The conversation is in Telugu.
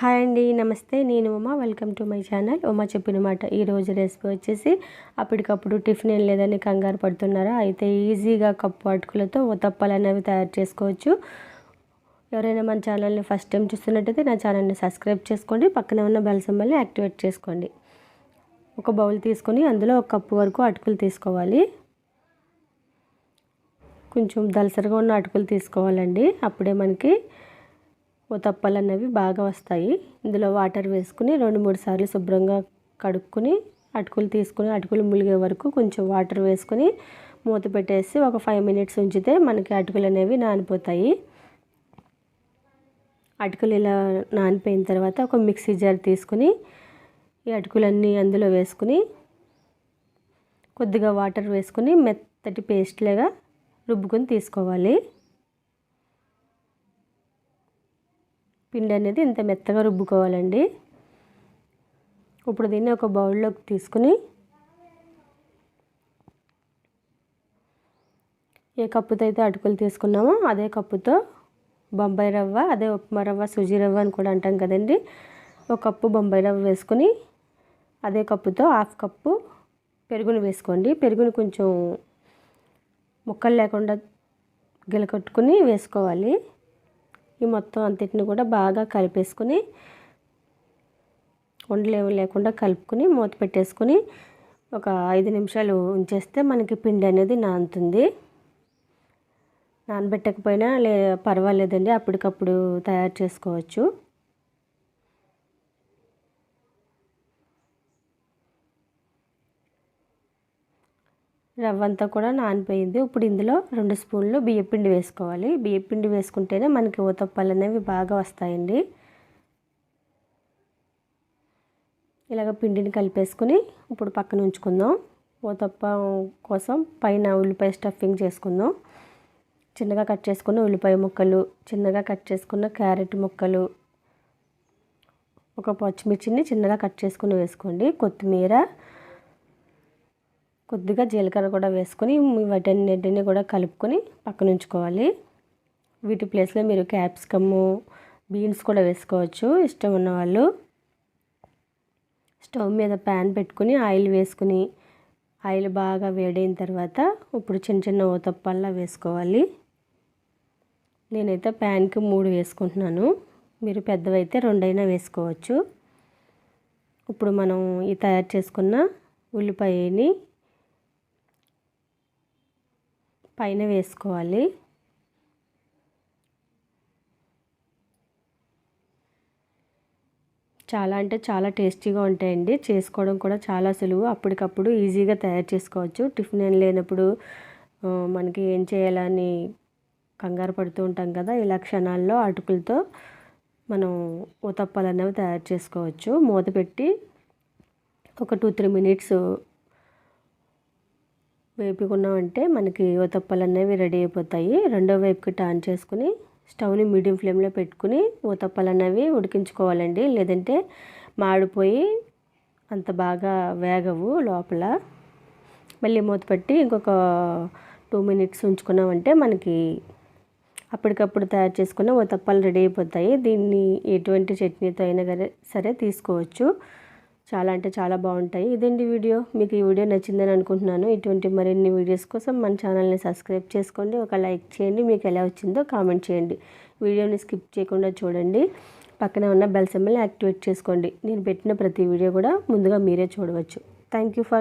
హాయ్ అండి నమస్తే. నేను Uma. Welcome to my channel. Uma చెప్పిన మాట ఈరోజు రెసిపీ వచ్చేసి అప్పటికప్పుడు టిఫిన్ ఏం లేదని కంగారు పడుతున్నారా? అయితే ఈజీగా కప్పు అటుకులతో ఉతప్పాలు అనేవి తయారు చేసుకోవచ్చు. ఎవరైనా మన ఛానల్ని ఫస్ట్ టైం చూస్తున్నట్టయితే నా ఛానల్ని సబ్స్క్రైబ్ చేసుకోండి. పక్కన ఉన్న బెల్ సింబల్ని యాక్టివేట్ చేసుకోండి. ఒక బౌల్ తీసుకొని అందులో ఒక కప్పు వరకు అటుకులు తీసుకోవాలి. కొంచెం దలసరిగా ఉన్న అటుకులు తీసుకోవాలండి. అప్పుడే మనకి ఉతప్పలు అన్నవి బాగా వస్తాయి. ఇందులో వాటర్ వేసుకుని రెండు మూడు సార్లు శుభ్రంగా కడుక్కుని అటుకులు తీసుకుని అటుకులు ములిగే వరకు కొంచెం వాటర్ వేసుకొని మూత పెట్టేసి ఒక ఫైవ్ మినిట్స్ ఉంచితే మనకి అటుకులు అనేవి నానిపోతాయి. అటుకులు ఇలా నానిపోయిన తర్వాత ఒక మిక్సీ జార్ తీసుకుని ఈ అటుకులన్నీ అందులో వేసుకుని కొద్దిగా వాటర్ వేసుకుని మెత్తటి పేస్ట్లాగా రుబ్బుకొని తీసుకోవాలి. పిండి అనేది ఇంత మెత్తగా రుబ్బుకోవాలండి. ఇప్పుడు దీన్ని ఒక బౌల్లోకి తీసుకుని ఏ కప్పుతో అయితే అటుకులు తీసుకున్నామో అదే కప్పుతో బొంబాయి రవ్వ అదే ఉప్మా రవ్వ సుజీ రవ్వ అని కూడా అంటాం కదండి. ఒక కప్పు బొంబాయి రవ్వ వేసుకొని అదే కప్పుతో హాఫ్ కప్పు పెరుగును వేసుకోండి. పెరుగును కొంచెం ముక్కలు లేకుండా గిలకొట్టుకుని వేసుకోవాలి. ఈ మొత్తం అంతటిని కూడా బాగా కలిపేసుకుని ఉండలేము లేకుండా కలుపుకుని మూత పెట్టేసుకుని ఒక ఐదు నిమిషాలు ఉంచేస్తే మనకి పిండి అనేది నానుతుంది. నానబెట్టకపోయినా లే పర్వాలేదండి. అప్పటికప్పుడు తయారు చేసుకోవచ్చు. రవ్వ అంతా కూడా నానిపోయింది. ఇప్పుడు ఇందులో రెండు స్పూన్లు బియ్యపిండి వేసుకోవాలి. బియ్యపిండి వేసుకుంటేనే మనకి ఊతప్పాలు అనేవి బాగా వస్తాయండి. ఇలాగ పిండిని కలిపేసుకుని ఇప్పుడు పక్కన ఉంచుకుందాం. ఊతప్ప కోసం పైన ఉల్లిపాయ స్టఫింగ్ చేసుకుందాం. చిన్నగా కట్ చేసుకున్న ఉల్లిపాయ ముక్కలు చిన్నగా కట్ చేసుకున్న క్యారెట్ ముక్కలు ఒక పచ్చిమిర్చిని చిన్నగా కట్ చేసుకుని వేసుకోండి. కొత్తిమీర కొద్దిగా జీలకర్ర కూడా వేసుకొని వాటన్నిటిని కూడా కలుపుకొని పక్కన ఉంచుకోవాలి. వీటి ప్లేస్లో మీరు క్యాప్సికము బీన్స్ కూడా వేసుకోవచ్చు. ఇష్టం ఉన్నవాళ్ళు స్టవ్ మీద ప్యాన్ పెట్టుకుని ఆయిల్ వేసుకుని ఆయిల్ బాగా వేడైన తర్వాత ఇప్పుడు చిన్న చిన్న ఊతప్పల్లా వేసుకోవాలి. నేనైతే ప్యాన్కి మూడు వేసుకుంటున్నాను. మీరు పెద్దవైతే రెండైనా వేసుకోవచ్చు. ఇప్పుడు మనం ఈ తయారు చేసుకున్న ఉల్లిపాయని పైన వేసుకోవాలి. చాలా అంటే చాలా టేస్టీగా ఉంటాయండి. చేసుకోవడం కూడా చాలా సులువు. అప్పటికప్పుడు ఈజీగా తయారు చేసుకోవచ్చు. టిఫిన్ ఏం లేనప్పుడు మనకి ఏం చేయాలని కంగారు పడుతూ ఉంటాం కదా ఇలా క్షణాల్లో అటుకులతో మనం ఉతప్పాలు అనేవి తయారు చేసుకోవచ్చు. మూత పెట్టి ఒక టూ త్రీ మినిట్స్ వేపుకున్నామంటే మనకి ఊతప్పలు అనేవి రెడీ అయిపోతాయి. రెండో వైపుకి టర్న్ చేసుకుని స్టవ్ని మీడియం ఫ్లేమ్లో పెట్టుకుని ఊతప్పలు అనేవి ఉడికించుకోవాలండి. లేదంటే మాడిపోయి అంత బాగా వేగవు లోపల. మళ్ళీ మూత పెట్టి ఇంకొక టూ మినిట్స్ ఉంచుకున్నామంటే మనకి అప్పటికప్పుడు తయారు చేసుకున్న ఊతప్పాలు రెడీ అయిపోతాయి. దీన్ని ఎటువంటి చట్నీతో అయినా సరే తీసుకోవచ్చు. చాలా అంటే చాలా బాగుంటాయి. ఇదండి వీడియో? మీకు ఈ వీడియో నచ్చిందని అనుకుంటున్నాను. ఇటువంటి మరిన్ని వీడియోస్ కోసం మన ఛానల్ని సబ్స్క్రైబ్ చేసుకోండి. ఒక లైక్ చేయండి. మీకు ఎలా వచ్చిందో కామెంట్ చేయండి. వీడియోని స్కిప్ చేయకుండా చూడండి. పక్కనే ఉన్న బెల్ సెంబల్ని యాక్టివేట్ చేసుకోండి. నేను పెట్టిన ప్రతి వీడియో కూడా ముందుగా మీరే చూడవచ్చు. Thank you for